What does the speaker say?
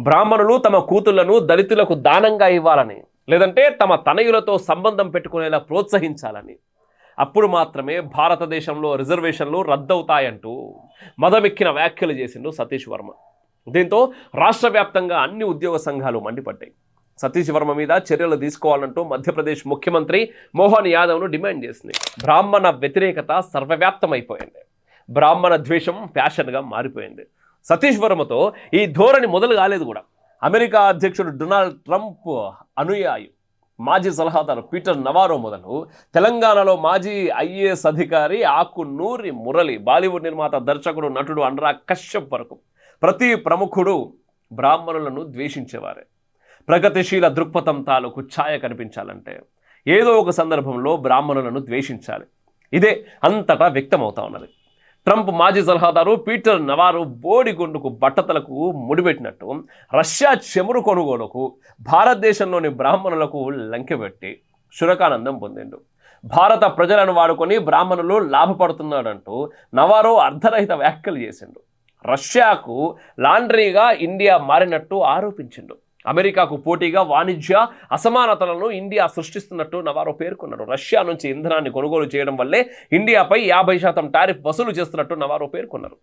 బ్రాహ్మణులు తమ కూతుళ్ళను దళితులకు దానంగా ఇవ్వాలని లేదంటే తమ తనయులతో సంబంధం పెట్టుకునేలా ప్రోత్సహించాలని. అప్పుడు మాత్రమే భారతదేశంలో రిజర్వేషన్లు రద్దవుతాయంటూ మదమెక్కిన వ్యాఖ్యలు చేసిండు సతీష్ వర్మ. దీంతో రాష్ట్ర వ్యాప్తంగా అన్ని ఉద్యోగ సంఘాలు మండిపడ్డాయి. సతీష్ వర్మ మీద చర్యలు తీసుకోవాలంటూ మధ్యప్రదేశ్ ముఖ్యమంత్రి మోహన్ యాదవ్ను డిమాండ్ చేసింది. బ్రాహ్మణ వ్యతిరేకత సర్వవ్యాప్తమైపోయింది. బ్రాహ్మణ ద్వేషం ఫ్యాషన్గా మారిపోయింది. సతీష్ వర్మతో ఈ ధోరణి మొదలు కాలేదు కూడా. అమెరికా అధ్యక్షుడు డొనాల్డ్ ట్రంప్ అనుయాయి. మాజీ సలహాదారు పీటర్ నవారో మొదలు తెలంగాణలో మాజీ ఐఏఎస్ అధికారి ఆకు నూరి మురళి బాలీవుడ్ నిర్మాత దర్శకుడు నటుడు అనురాగ్ కశ్యప్ వరకు ప్రతి ప్రముఖుడు బ్రాహ్మణులను ద్వేషించేవారే. ప్రగతిశీల దృక్పథం తాలూకు ఛాయ కనిపించాలంటే ఏదో ఒక సందర్భంలో బ్రాహ్మణులను ద్వేషించాలి. ఇదే అంతటా వ్యక్తమవుతా ఉన్నది. ట్రంప్ మాజీ సలహాదారు పీటర్ నవారు బోడిగుండుకు బట్టతలకు ముడిపెట్టినట్టు రష్యా చెమురు కొనుగోలుకు భారతదేశంలోని బ్రాహ్మణులకు లంకెబెట్టి శురకానందం పొందిండు. భారత ప్రజలను వాడుకొని బ్రాహ్మణులు లాభపడుతున్నాడంటూ నవారో అర్ధరహిత వ్యాఖ్యలు చేసిండు. రష్యాకు లాండ్రీగా ఇండియా మారినట్టు ఆరోపించిండు. అమెరికాకు పోటీగా వాణిజ్య అసమానతలను ఇండియా సృష్టిస్తున్నట్టు నవారో పేర్కొన్నారు. రష్యా నుంచి ఇంధనాన్ని కొనుగోలు చేయడం వల్లే ఇండియాపై యాభై శాతం టారిఫ్ వసూలు చేస్తున్నట్టు నవారో పేర్కొన్నారు.